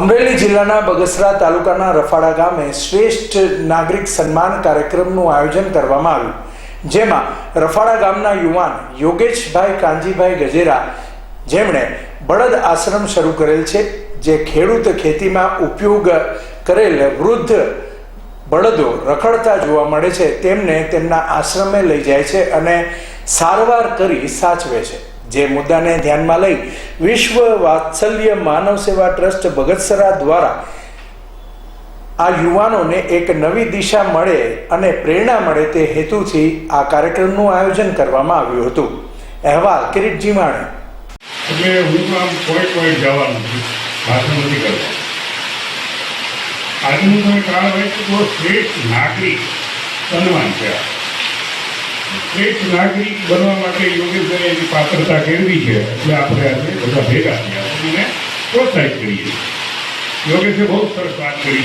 અમરેલી જિલ્લાના બગસરા તાલુકાના રફાડા ગામે શ્રેષ્ઠ નાગરિક સન્માન કાર્યક્રમનું આયોજન કરવામાં આવ્યું. જેમાં રફાડા ગામના યુવાન યોગેશભાઈ કાંજીભાઈ ગજેરા, જેમણે બળદ આશ્રમ શરૂ કરેલ છે, જે ખેડૂત ખેતીમાં ઉપયોગ કરેલ વૃદ્ધ બળદો રખડતા જોવા મળે છે, તેમને તેમના આશ્રમે લઈ જાય છે અને સારવાર કરી સાચવે છે. જે મુદ્દાને ધ્યાનમાં લઈ વિશ્વ વાત્સલ્ય માનવ સેવા ટ્રસ્ટ ભગતસરા દ્વારા આ યુવાનોને એક નવી દિશા મળે અને પ્રેરણા મળે તે હેતુથી આ કાર્યક્રમનું આયોજન કરવામાં આવ્યું હતું. અહેવાલ કિરીટ જીમાણે. એટલે હું આમ કોઈ કોઈ જવાનું ભાષણ નથી કરતો. આજનું કાળ હોય તો શ્રેષ્ઠ નાગરિક, સન્માન છે. શ્રેષ્ઠ નાગરિક બનવા માટે યોગેશભાઈ એની પાત્રતા કેળવી છે, એટલે આપણે આજે બધા ભેગા થયા પ્રોત્સાહિત કરીએ યોગેશે બહુ સરસ વાત કરી.